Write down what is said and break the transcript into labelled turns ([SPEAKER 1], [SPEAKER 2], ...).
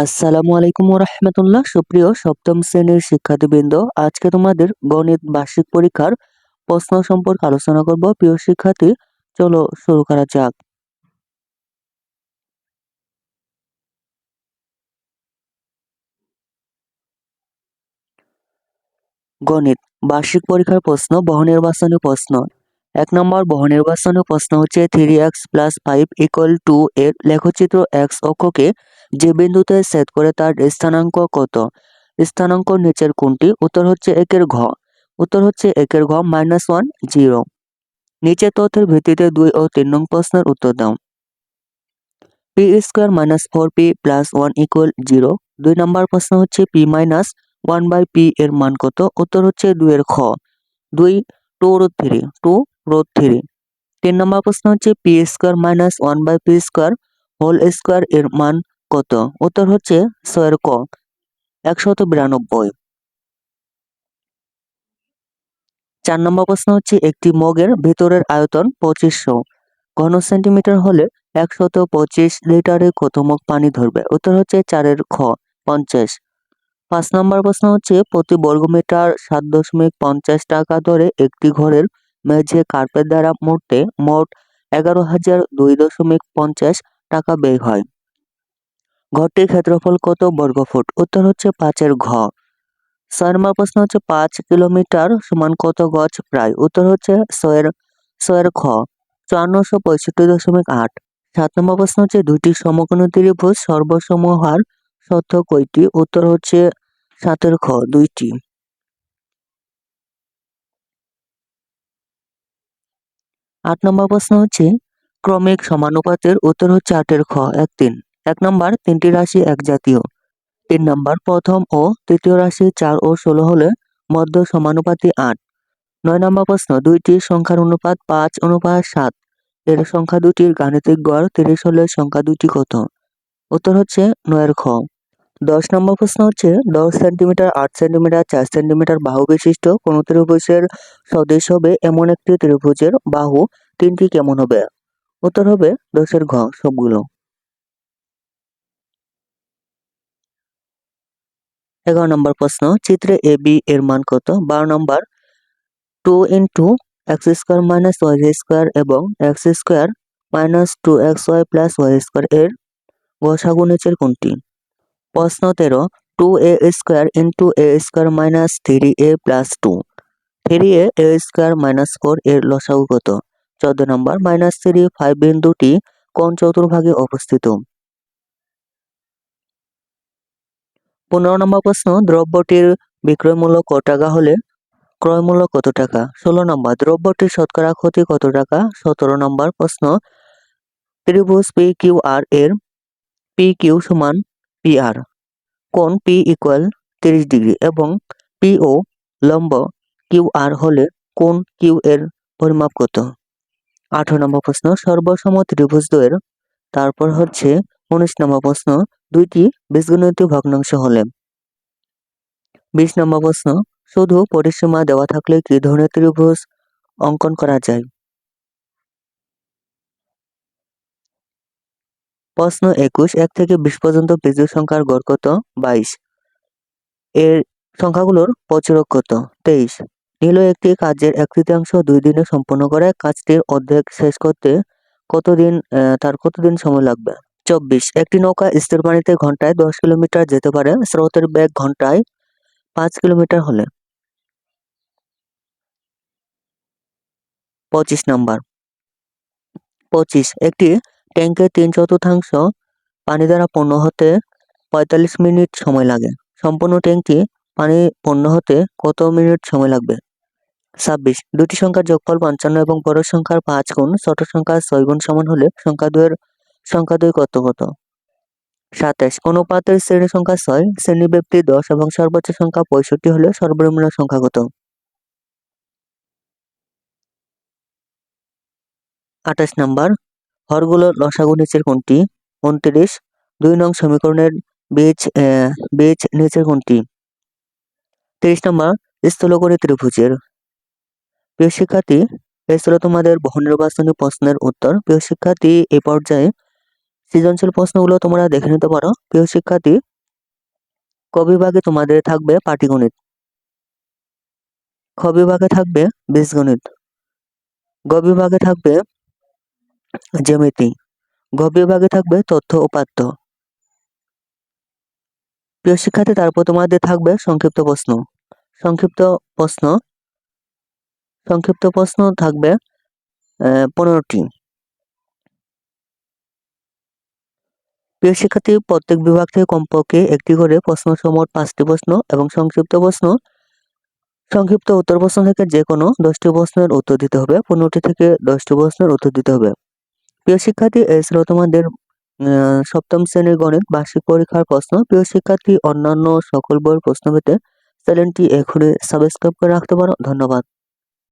[SPEAKER 1] আসসালামু আলাইকুম রহমতুল্লাহ সুপ্রিয় সপ্তম শ্রেণির শিক্ষার্থীবৃন্দ, আজকে তোমাদের গণিত বার্ষিক পরীক্ষার প্রশ্ন সম্পর্কে আলোচনা করব। প্রিয় শিক্ষার্থী, চলো শুরু করা যাক। গণিত বার্ষিক পরীক্ষার প্রশ্ন, বহুনির্বাচনী প্রশ্ন। এক নম্বর, বহুনির্বাচনী প্রশ্ন হচ্ছে three X plus five equal two এর লেখচিত্র এক্স অক্ষকে যে বিন্দুতে সেট করে তার স্থানাঙ্ক কত? স্থানাঙ্ক নিচের কোনটি উত্তর হচ্ছে একের ঘ। উত্তর হচ্ছে একের ঘ মাইনাস ওয়ান জিরো নিচে তথ্যের ভিত্তিতে দুই ও তিন নং প্রশ্নের উত্তর দাও। P square minus four P plus one equal zero দুই নম্বর প্রশ্ন হচ্ছে P minus one by P এর মান কত? উত্তর হচ্ছে দুইয়ের খ দুই two root three two root three তিন নম্বর প্রশ্ন হচ্ছে P square minus one by P square whole square এর মান কত? উত্তর হচ্ছে ছয়ের ক, একশত বিরানব্বই। চার নম্বর প্রশ্ন হচ্ছে একটি মগের ভেতরের আয়তন পঁচিশশো। ঘন সেন্টিমিটার হলে একশত পঁচিশ লিটারে কত মগ পানি ধরবে? উত্তর হচ্ছে চারের খ, পঞ্চাশ। পাঁচ নম্বর প্রশ্ন হচ্ছে প্রতি বর্গমিটার সাত দশমিক পঞ্চাশ টাকা ধরে একটি ঘরের মেঝে কার্পেট দ্বারা মুড়তে মোট এগারো হাজার দুই দশমিক পঞ্চাশ টাকা ব্যয় হয়। ঘরটির ক্ষেত্রফল কত বর্গফুট? উত্তর হচ্ছে পাঁচের ঘ। ছয় নম্বর প্রশ্ন হচ্ছে পাঁচ কিলোমিটার সমান কত গজ প্রায়? উত্তর হচ্ছে ছয়ের ছয়ের খ চুয়ান্নশো পঁয়ষট্টি দশমিক আট। সাত নম্বর প্রশ্ন হচ্ছে দুইটি সমকোণ ত্রিভুজ সর্বসমহার সত্য কয়টি? উত্তর হচ্ছে সাতের খ দুইটি। আট নম্বর প্রশ্ন হচ্ছে ক্রমিক সমানুপাতের উত্তর হচ্ছে আটের খ এক তিন। এক নম্বর, তিনটি রাশি এক জাতীয় তিন নম্বর, প্রথম ও তৃতীয় রাশি চার ও ষোলো হলে মধ্য সমানুপাতি আট। নয় নম্বর প্রশ্ন, দুইটি সংখ্যার অনুপাত পাঁচ, অনুপাত সাত। এর সংখ্যা দুটির গাণিতিক গড় তিরিশ হলে সংখ্যা দুটি কত? উত্তর হচ্ছে নয়ের খ। দশ নম্বর প্রশ্ন হচ্ছে, দশ সেন্টিমিটার, আট সেন্টিমিটার, চার সেন্টিমিটার বাহু বিশিষ্ট কোন ত্রিভুজের সদৃশ হবে এমন একটি ত্রিভুজের বাহু তিনটি কেমন হবে? উত্তর হবে দশের ঘ, সবগুলো। এগারো নম্বর প্রশ্ন, চিত্রে এ, বি এর মান কত? বারো নম্বর, two into X square minus Y square এবং X square minus two X Y plus Y square এর গসাগু নিচের কোনটি? প্রশ্ন তেরো, two A square into A square minus three A plus two. Three A A square minus four এর লসাগু কত? চোদ্দ নম্বর, মাইনাস থ্রি ফাইভ বিন্দুটি কোন চতুর্ভাগে অবস্থিত? পনেরো নম্বর প্রশ্ন, দ্রব্যটির বিক্রয় মূল্য কত টাকা হলে? ক্রয় মূল্য কত টাকা? ষোলো নম্বর, দ্রব্যটির শতকরা ক্ষতি কত টাকা? সতেরো নম্বর প্রশ্ন, ত্রিভুজ পি কিউ আর এর পি কিউ সমান পি আর কোন পি ইকুয়াল তিরিশ ডিগ্রি এবং পি ও লম্ব কিউ আর হলে কোন কিউ এর পরিমাপ কত? আঠারো নম্বর প্রশ্ন, সর্বসম ত্রিভুজ দ্বয়ের তারপর হচ্ছে উনিশ নম্বর প্রশ্ন দুইটি বীজগণিত ভগ্নাংশ হলে। বিশ নম্বর প্রশ্ন শুধু পরিসীমা দেওয়া থাকলে কি ধরনের ত্রিভুজ অঙ্কন করা যায়? প্রশ্ন একুশ, এক থেকে বিশ পর্যন্ত বিজুর সংখ্যার গড় কত? বাইশ। এর সংখ্যাগুলোর প্রচুরক কত? তেইশ। নীল একটি কাজের এক তৃতীয়াংশ দুই দিনে সম্পন্ন করে, কাজটির অর্ধেক শেষ করতে কতদিন তার কতদিন সময় লাগবে? চব্বিশ। একটি নৌকা স্থির পানিতে ঘন্টায় দশ কিলোমিটার যেতে পারে। স্রোতের বেগ ঘন্টায় পাঁচ কিলোমিটার হলে। পঁচিশ নাম্বার। পঁচিশ। একটি ট্যাঙ্কে তিন চতুর্থাংশ পানি দ্বারা পূর্ণ হতে পঁয়তাল্লিশ মিনিট সময় লাগে। সম্পূর্ণ ট্যাঙ্কটি পানি পূর্ণ হতে কত মিনিট সময় লাগবে? ছাব্বিশ। দুটি সংখ্যার যোগফল পঞ্চান্ন এবং বড় সংখ্যার পাঁচ গুণ। ছোট সংখ্যার ছয় গুণ সমান হলে সংখ্যা দুয়ের সংখ্যা দুই কত কত সাতাশ। অনুপাতের শ্রেণি সংখ্যা ছয়। শ্রেণি ব্যক্তি দশ এবং সর্বোচ্চ সংখ্যা পঁয়ষট্টি হলে সর্বনিম্ন সংখ্যা কত? আঠাশ নাম্বার। হরগুলোর লসাগু নিচের কোনটি? উনত্রিশ। দুই নং সমীকরণের বীজ বীজ নিচের কোনটি? তেইশ নম্বর। স্থলকরী ত্রিভুজের। প্রিয় শিক্ষার্থী, এই ছিল তোমাদের বহু নির্বাচনী প্রশ্নের উত্তর। প্রিয় শিক্ষার্থী এই পর্যায়ে সৃজনশীল প্রশ্নগুলো তোমরা দেখে নিতে পারো। প্রিয় শিক্ষার্থী, ক বিভাগে তোমাদের থাকবে পাটিগণিত। খ বিভাগে থাকবে বীজগণিত। গ বিভাগে থাকবে জ্যামিতি। ঘ বিভাগে থাকবে তথ্য উপাত্ত প্রিয় শিক্ষার্থী, তারপর তোমাদের থাকবে সংক্ষিপ্ত প্রশ্ন। সংক্ষিপ্ত প্রশ্ন। সংক্ষিপ্ত প্রশ্ন থাকবে পনেরোটি। প্রিয় শিক্ষার্থী, প্রত্যেক বিভাগ থেকে কমপক্ষে একটি করে প্রশ্ন সমর পাঁচটি প্রশ্ন এবং সংক্ষিপ্ত প্রশ্ন, সংক্ষিপ্ত উত্তর প্রশ্ন থেকে যে কোনো দশটি প্রশ্নের উত্তর দিতে হবে। পনেরোটি থেকে দশটি প্রশ্নের উত্তর দিতে হবে। প্রিয় শিক্ষার্থী ছিল তোমাদের সপ্তম শ্রেণির গণিত বার্ষিক পরীক্ষার প্রশ্ন। প্রিয় শিক্ষার্থী, অন্যান্য সকল বইয়ের প্রশ্ন পেতে চ্যানেলটি এখনই সাবস্ক্রাইব করে রাখতে পারো। ধন্যবাদ।